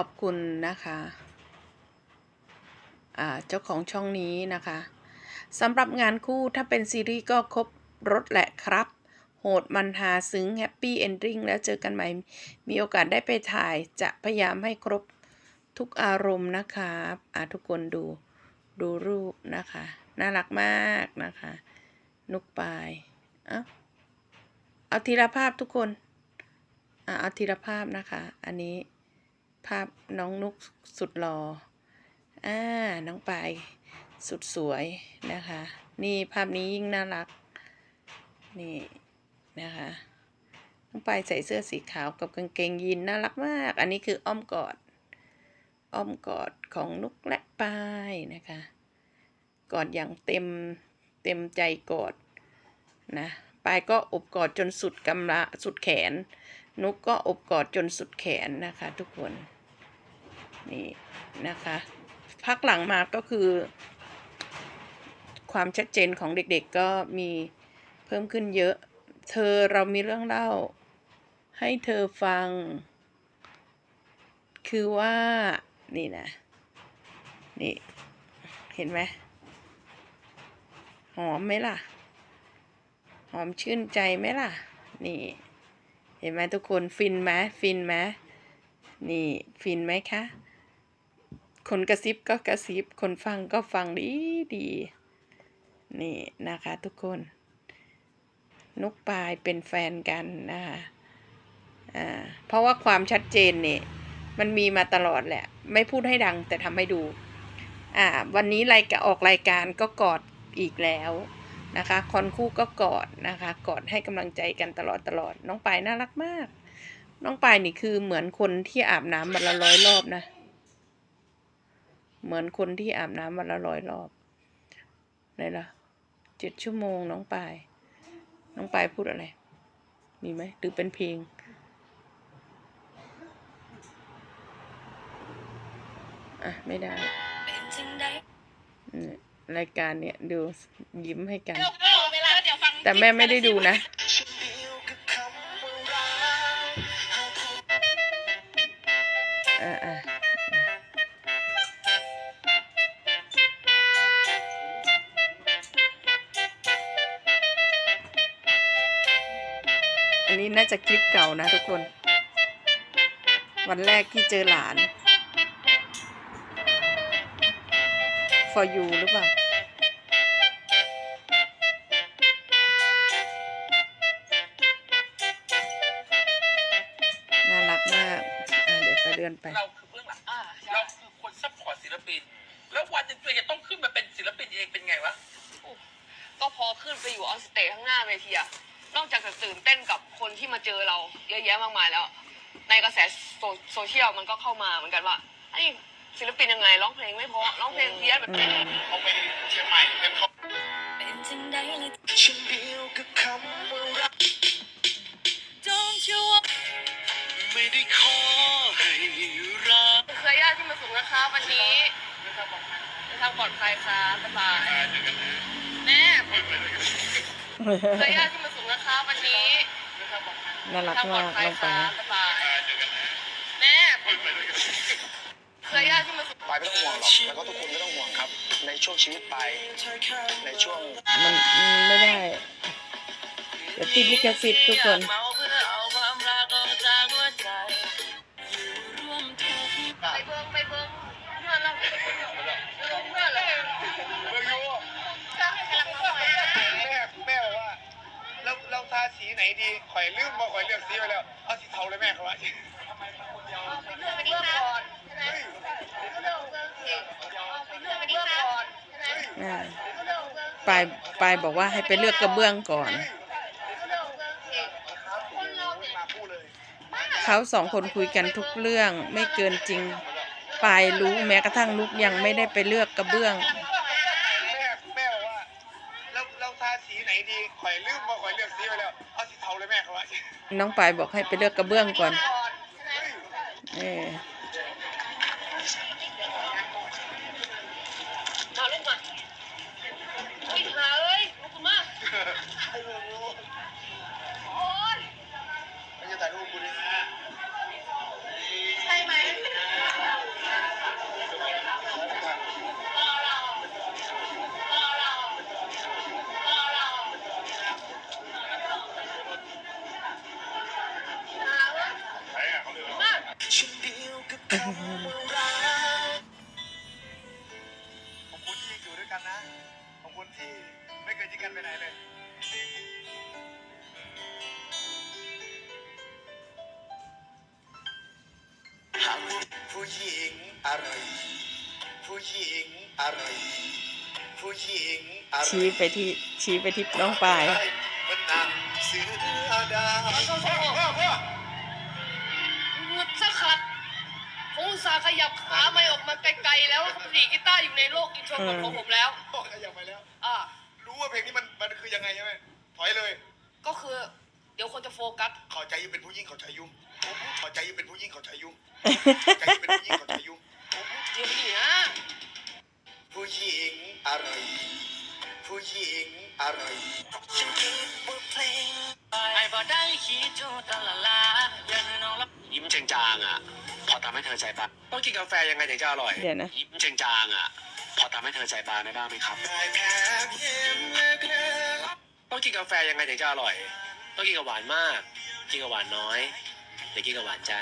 ขอบคุณนะคะเจ้าของช่องนี้นะคะสำหรับงานคู่ถ้าเป็นซีรีส์ก็ครบรถแหละครับ โหดมันหาซึ้งแฮปปี้เอนดิ้งแล้วเจอกันใหม่ มีโอกาสได้ไปถ่ายจะพยายามให้ครบทุกอารมณ์นะคะอ่าทุกคนดูดูรูปนะคะ น่ารักมากนะคะ นุกปายเอาเอาทีละภาพทุกคนอะเอาทีละภาพนะคะ อันนี้ ภาพน้องนุกสุดหลอ่ออ่าน้องปายสุดสวยนะคะ นี่ภาพนี้ยิ่งน่ารัก นี่นะคะ น้องปายใส่เสื้อสีขาวกับกางเกงยีนน่ารักมาก อันนี้คืออ้อมกอด อ้อมกอดของนุกและปายนะคะ กอดอย่างเต็มเต็มใจกอดนะปายก็อบกอดจนสุดกำละสุดแขน นุกก็อบกอดจนสุดแขนนะคะทุกคน นี่นะคะ พักหลังมาก็คือ ความชัดเจนของเด็กๆก็มีเพิ่มขึ้นเยอะ เธอเรามีเรื่องเล่า ให้เธอฟัง คือว่านี่นะ นี่ เห็นไหมหอมไหมล่ะ หอมชื่นใจไหมล่ะ นี่ เห็นไหมทุกคนฟินไหมฟินไหมนี่ ฟินไหมคะ คนกระซิบก็กระซิบ คนฟังก็ฟังดีดี นี่นะคะทุกคน นกปลายเป็นแฟนกันนะคะอ่าเพราะว่าความชัดเจนเนี่ยมันมีมาตลอดแหละ ไม่พูดให้ดังแต่ทำให้ดู อ่า วันนี้รายการออกรายการก็กอดอีกแล้วนะคะ คอนคู่ก็กอดนะคะ กอดให้กำลังใจกันตลอดตลอด น้องปายน่ารักมาก น้องปายนี่คือเหมือนคนที่อาบน้ำวันละร้อยรอบนะ เหมือนคนที่อาบน้ำวันละร้อยรอบไหนล่ะเจ็ดชั่วโมงน้องปาย น้องปายพูดอะไร มีไหมหรือเป็นเพลงอะ ไม่ได้อืมรายการเนี่ยดูยิ้มให้กัน แต่แม่ไม่ได้ดูนะ อ่าอ่า อันนี้น่าจะคลิปเก่านะทุกคน วันแรกที่เจอหลาน for you หรือเปล่าน่ารักมากอ่าเดี๋ยวไปเดินไป เราคือเบื้องหลังเราคือคนซัพพอร์ตศิลปิน แล้ววันหนึ่งตัวเองจะต้องขึ้นมาเป็นศิลปินเองเป็นไงวะ ก็พอขึ้นไปอยู่ออนสเตจข้างหน้าเวทีอะนอกจากจะตื่นเต้นกับคน ที่มาเจอเราเยอะแยะมากมายแล้ว ในกระแสโซโซเชียลมันก็เข้ามาเหมือนกันว่าไอ้ศิลปินยังไงร้องเพลงไม่เพราะร้องเพลงเพี้ยนแบบเขาไปเชียงใหม่เป็นเขาเป็นจังใดเลยฉันเดียวกับคำว่ารัก Don't you want ไม่ได้ขอให้รักเคยญาติที่มาส่งนะคะวันนี้เดินทางปลอดภัยเดินทางปลอดภัยค่ะบ๊ายบายแม่เคยญาติที่มาส่งนะคะวันนี้เดิ นทางปลอดภัยน่ารักทางปลมาอดกภัยน้องค่ะปายบ๊ายบายแม่เคยญาติที่มาส่งปายไม่ต้องห่วงหรอกแล้วก็ทุกคนไม่ต้องห่วงครับ ในช่วงชีวิตปายในช่วงมันมันไม่ได้เดี๋ยวติดลิขสิทธิ์ทุกคน ดีข่อยลืมมาข่อยเลือกสีไปแล้ว เอาสีเทาเลยแม่เขาว่าเพื่อนไปเรื่องก่อนใช่ไหมเรื่องเรื่องสิเรื่องไปเรื่องก่อนใช่ไหมอ่าเรื่องเรื่องปายปายบอกว่าให้ไปเลือกกระเบื้องก่อนเรื่องเรื่องสิคนเราเนี่ยมาคู่เลยเขาสองคนคุยกันทุกเรื่องไม่เกินจริง ปายรู้แม้กระทั่งนุกยังไม่ได้ไปเลือกกระเบื้องแม่แม่บอกว่าเราเราทาสี ไหนดีข่อยลืมมาข่อยเลือกสีไปแล้วเอาสีเทาเลยแม่เขาว่าน้องปายบอกให้ไปเลือกกระเบื้องก่อนก่อนใช่ไหมเออ ขอบคุณที่ยังอยู่ด้วยกันนะ ขอบคุณที่ไม่เคยทิ้งกันไปไหนเลยผู้หญิงอะไร ผู้หญิงอะไร ผู้หญิงอะไรชี้ไปที่ชี้ไปที่น้องปายมันนั่งเสือดาว ส่าห์ขยับขาไม่ออกมาไกลๆแล้วดีดกีตาร์อยู่ในโลกอินโทรเวิร์ตของผมแล้วพ่อขยับไปแล้ว อ่ารู้ว่าเพลงนี้มันมันคือยังไงใช่ไหมถอยเลย ก็คือ เดี๋ยวคนจะโฟกัสเข้าใจอยู่เป็นผู้หญิงเข้าใจอยู่เข้าใจอยู่เป็นผู้หญิงเข้าใจอยู่เข้าใจอยู่เป็นผู้หญิงเข้าใจอยู่เดี๋ยวไปดีนะผู้หญิงอะไร ผู้หญิงอะไรไอ้บ่ได้คิดจูตะละลาอย่าให้น้องรับยิ้มจางๆอะพ อทำให้เธอใจบานต้องกินกาแฟยังไงถึงจะอร่อยเดี๋ยวนะยิ้มจางๆอะ พอทำให้เธอใจบานได้บ้างไหมครับได้แค่เพียงเล็กต้องกินกาแฟยังไงถึงจะอร่อย ต้องกินกับหวานมาก กินกับหวานน้อยหรือกินกับหวานใจ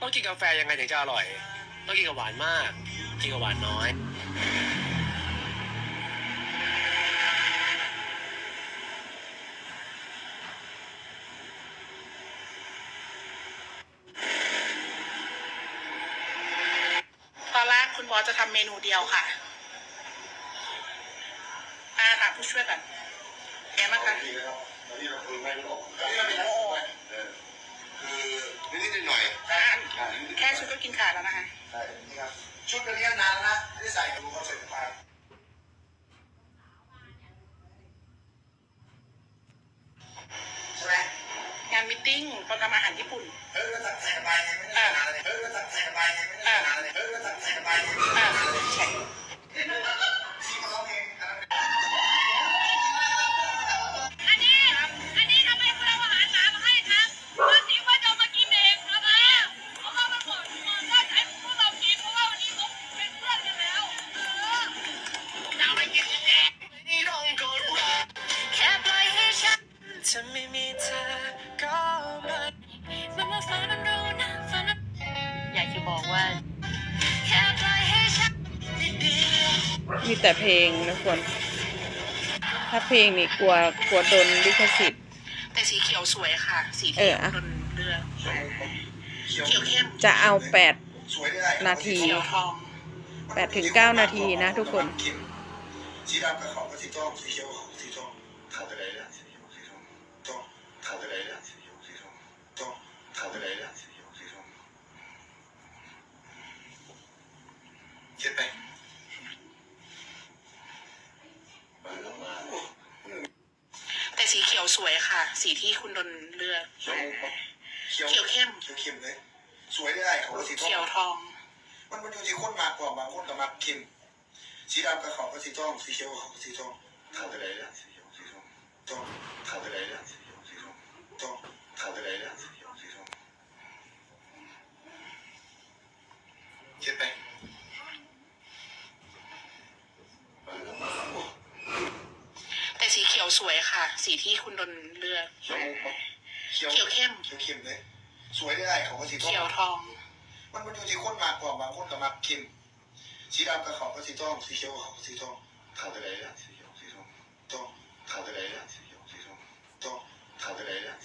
ต้องกินกาแฟยังไงถึงจะอร่อย ต้องกินกับหวานมาก กินกับหวานน้อย อนแรกคุณบอสจะทำเมนูเดียวค่ะอาถามผู้ช่วยก่อนแกมั้างคะๆแล้วนี่เราคุยไม่รู้นี่เราเป็นโอ้คือนิดๆหน่อยอ่าแค่ชุดก็กินขาดแล้วนะคะๆใช่ นี่ครับ ชุดนี้นานแล้วนะไม่ได้ใส่ดูเขาใส่ไป ใช่ไหม งานมิทติ้งตอนทำอาหารญี่ปุ่นเฮ้ยก็ตัดแทนไปไงไม่ได้นานเลยเฮ้ยก็ตัดแทนไปไงไม่ได้นานเลยเฮ้ยก็ตัดแทนไปไงไม่ได้อ่านานเมีแต่เพลงนะควรถ้าเพลงนี่กลัวกลัวโดนลิขสิทธิ์ แต่สีเขียวสวยค่ะ สีเอที่ออะโดนเลือกเขียวเขียวเข้มจะเอาแปดสวยได้นาทีเขียวทองแปดถึงเก้านาทีนะทุกคนสีดำกับเขาก็สีทองสีเขียวเขาก็สีทองเขาไปไหนล่ะสีเขียวสีทองทองเขาไปไหนล่ะสีเขียวสีทองทองเขาไปไหนล่ะสีเขียวสีทองเช็ดไป แต่ สีเขียวสวยค่ะ สีที่คุณโดนเลือก เขียวเขียวเขียวเข้ม เขียวเข้มเลย สวยได้เขาก็สีทองเขียวทอง มันมันอยู่ที่คนมากกว่าบางคนก็มักเข้มสีดำกับเขาก็สีทองสีเขียวกับเขาก็สีทองเขาไปไหนล่ะสีเขียวสีทองทองเขาไปไหนล่ะสีเขียวสีทองทองเขาไปไหนล่ะสีเขียว สีที่คุณโดนเลือกเขียวเขียวเข้มเขียวเข้มเลย สวยได้ไรของก็สีทองเขียวทอง มันมันอยู่ที่คนมากกว่าบางคนกับมากเข้มสีดำกับเขาก็สีทองสีเขียวกับขาก็สีทองเข้าไปเลยนะสีเขียวสีทองทองเข้าไปเลยนะสีเขียวสีทองทองเข้าไปเลยนะ